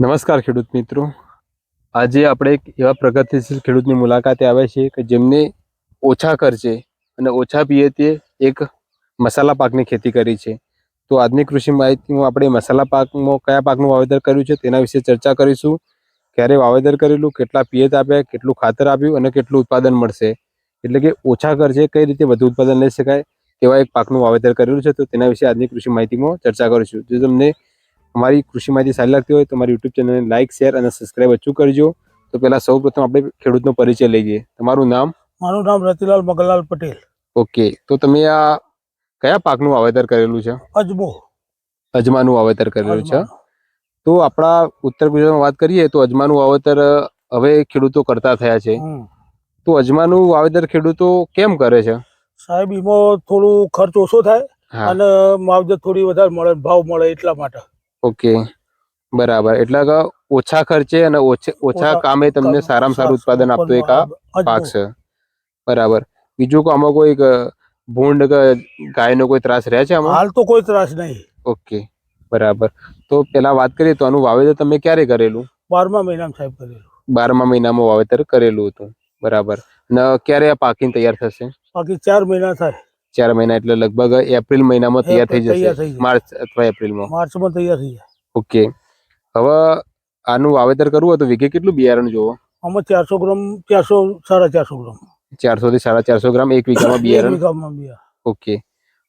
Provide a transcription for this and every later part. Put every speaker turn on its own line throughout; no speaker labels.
નમસ્કાર ખેડૂત મિત્રો. આજે આપણે એક એવા પ્રગતિશીલ ખેડૂતની મુલાકાતે આવ્યા છીએ કે જેમને ઓછા ખર્ચે અને ઓછા પિયતે એક મસાલા પાકની ખેતી કરી છે. તો આજની કૃષિ માહિતીમાં આપણે મસાલા પાકમાં કયા પાકનું વાવેતર કર્યું છે તેના વિશે ચર્ચા કરીશું. ક્યારે વાવેતર કરેલું, કેટલા પિયત આપ્યા, કેટલું ખાતર આપ્યું અને કેટલું ઉત્પાદન મળશે. એટલે કે ઓછા ખર્ચે કઈ રીતે વધુ ઉત્પાદન લઈ શકાય તેવા એક પાકનું વાવેતર કરેલું છે. તો તેના વિશે આજની કૃષિ માહિતીમાં ચર્ચા કરીશું. જો તમને અમારી કૃષિ માહિતી સારી લાગતી હોય તો અમારી યુટ્યુબ ચેનલને લાઇક શેર અને સબસ્ક્રાઇબ અચૂક કરજો. તો પહેલાં સૌ પ્રથમ આપણે ખેડૂતનો પરિચય લઈએ. તમારું નામ?
મારું નામ રતિલાલ મગનલાલ પટેલ.
ઓકે તો તમે આ કયા પાકનું વાવેતર કરેલું છે?
અજમો.
અજમાનું વાવેતર કરેલું છે. તો આપણા ઉત્તર ગુજરાતમાં વાત કરીએ તો અજમાનું વાવેતર હવે ખેડૂતો કરતા થયા છે. તો અજમાનું વાવેતર ખેડૂતો કેમ કરે છે?
સાહેબ એમાં થોડું ખર્ચ ઓછો થાય અને માવજત થોડી વધારે મળે ભાવ મળે એટલા માટે.
ઓકે. બરાબર. એટલે કે ઓછા ખર્ચે અને ઓછા કામે તમને સારામાં સારું ઉત્પાદન આપતો એક આ. પાક છે. બરાબર. બીજું કે આમાં કોઈ ભૂંડ કે ગાયનો કોઈ ત્રાસ રહે છે આમાં?
હાલ તો કોઈ ત્રાસ નહીં.
ઓકે. બરાબર. તો પેલા વાત કરીએ તો આનું વાવેતર તમે ક્યારે કરેલું?
બારમા મહિનામાં સાહેબ કરેલું.
બારમા મહિનામાં વાવેતર કરેલું હતું. બરાબર. ને ક્યારે આ પાકીને તૈયાર થશે?
બાકી ચાર મહિના થાય.
ચાર મહિના એટલે લગભગ એપ્રિલ મહિનામાં તૈયાર થઈ જશે.
જાય.
માર્ચ અથવા એપ્રિલમાં.
માર્ચમાં તૈયાર થઈ જાય.
ઓકે. હવે આનું વાવેતર કરવું હોય તો વીઘે કેટલું બિયારણ જોવો?
આમાં ચારસો ગ્રામ ચારસો સાડા ચારસો ગ્રામ.
ચારસો થી સાડા ચારસો ગ્રામ એક વીઘામાં બિયારણ? ઓકે.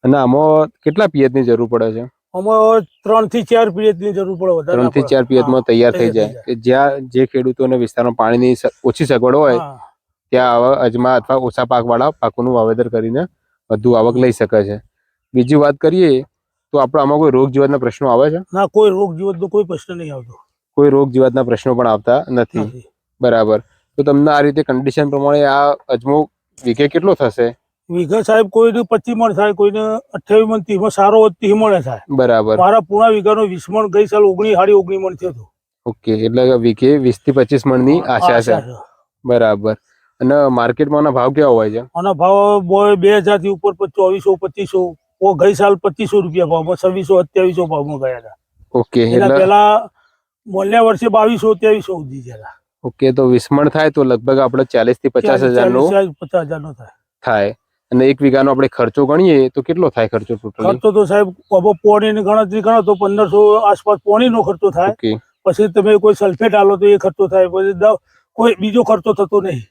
અને આમાં કેટલા પિયતની જરૂર પડે છે?
આમાં ત્રણથી ચાર પીએચની જરૂર પડે વધારે ત્રણથી.
ચાર પિયતમાં તૈયાર થઈ જાય. કે જ્યાં જે ખેડૂતોને વિસ્તારમાં પાણીની ઓછી સગવડ હોય ત્યાં અજમા અથવા ઓછા પાકવાળા પાકોનું વાવેતર કરીને વધુ આવક લઈ શકે છે. બીજી વાત કરીએ તો આપણે આમાં કોઈ રોગ જીવાતના પ્રશ્નો આવે છે?
ના કોઈ રોગ જીવતનો કોઈ પ્રશ્ન નહીં આવતો.
કોઈ રોગ જીવાતના પ્રશ્નો પણ આવતા નથી. બરાબર. તો તમને આ રીતે કન્ડિશન પ્રમાણે આ અજમો વીઘે કેટલો થશે?
વીઘા સાહેબ કોઈને પચીસ મણ થાય કોઈને અઠ્યાવીસ મણ ત્રીસ મણ સારો ત્રીસ મણ થાય.
બરાબર.
મારા પૂણા વીઘાનો વીસ મણ ગઈ સાલ ઓગણી સાડી ઓગણી મણ થયો હતો.
ઓકે એટલે વીઘે વીસથી પચીસ મણની આશા છે. બરાબર. અને માર્કેટમાં આના ભાવ કેવા હોય છે?
આના ભાવ બોય બે હજારથી ઉપર ચોવીસો પચીસો. ઓ ગઈ સાલ પચીસો રૂપિયા ભાવમાં છવ્વીસો અત્યાવીસો ભાવમાં ગયા હતા.
ઓકે એટલે
પેલા મોલ્યા વર્ષે બાવીસો અત્યાવીસો સુધી ગયા
ઓકે તો વીસ થાય તો લગભગ આપણે ચાલીસથી પચાસ હજાર નો
પચાસ હજાર નો થાય.
થાય. અને એક વીઘાનો આપણે ખર્ચો ગણીએ તો કેટલો થાય ખર્ચો ટોટલ
ખર્ચો તો સાહેબ પોણીની ગણતરી ગણો તો પંદરસો આસપાસ પોણીનો ખર્ચો થાય. પછી તમે કોઈ સલ્ફેટ આલો તો એ ખર્ચો થાય. પછી કોઈ બીજો ખર્ચો થતો નહીં.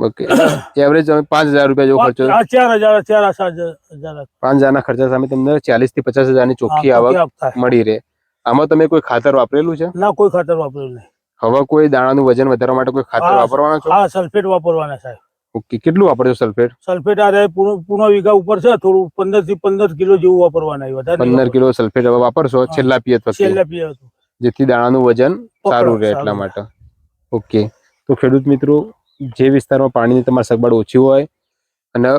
ઓકે એવરેજ પાંચ હજાર રૂપિયા જેવો ખર્ચો
ચાર હજાર ચાર હજાર
પાંચ હજારના ખર્ચા સામે તમને ચાલીસથી પચાસ હજારની ચોખ્ખી આવક મળી રહે. આમાં તમે કોઈ ખાતર વાપરેલું છે?
ના કોઈ ખાતર વાપરેલું નહીં.
હવે કોઈ દાણાનું વજન વધારવા માટે કોઈ ખાતર વાપરવાના છો?
હા સલ્ફેટ વાપરવાના સાહેબ.
ઓકે કેટલું વાપરજો સલ્ફેટ
સલ્ફેટ આ પૂર્ણ વીઘા ઉપર છે થોડું પંદરથી પંદર કિલો જેવું વાપરવાના વધારે
પંદર કિલો સલ્ફેટ હવે વાપરશો છેલ્લા પિયત પછી
છેલ્લા પિયત.
જેથી દાણાનું વજન સારું રહે એટલા માટે. ઓકે. તો ખેડૂત મિત્રો જે વિસ્તારમાં પાણીની તમારી સગવડ ઓછી હોય અને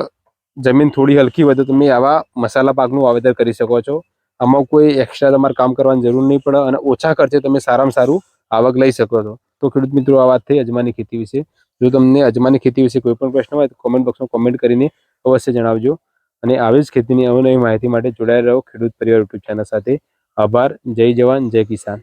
જમીન થોડી હલકી હોય તો તમે આવા મસાલા પાકનું વાવેતર કરી શકો છો. આમાં કોઈ એક્સ્ટ્રા તમારે કામ કરવાની જરૂર નહીં પડે અને ઓછા ખર્ચે તમે સારામાં સારું આવક લઈ શકો છો. તો ખેડૂત મિત્રો, આ વાત થઈ અજમાની ખેતી વિશે. જો તમને અજમાની ખેતી વિશે કોઈ પણ પ્રશ્ન હોય તો કોમેન્ટ બોક્સમાં કોમેન્ટ કરીને અવશ્ય જણાવજો. અને આવી જ ખેતીની અવનવી માહિતી માટે જોડાયેલા રહો ખેડૂત પરિવાર યુટ્યુબ ચેનલ સાથે. આભાર. જય જવાન, જય કિસાન.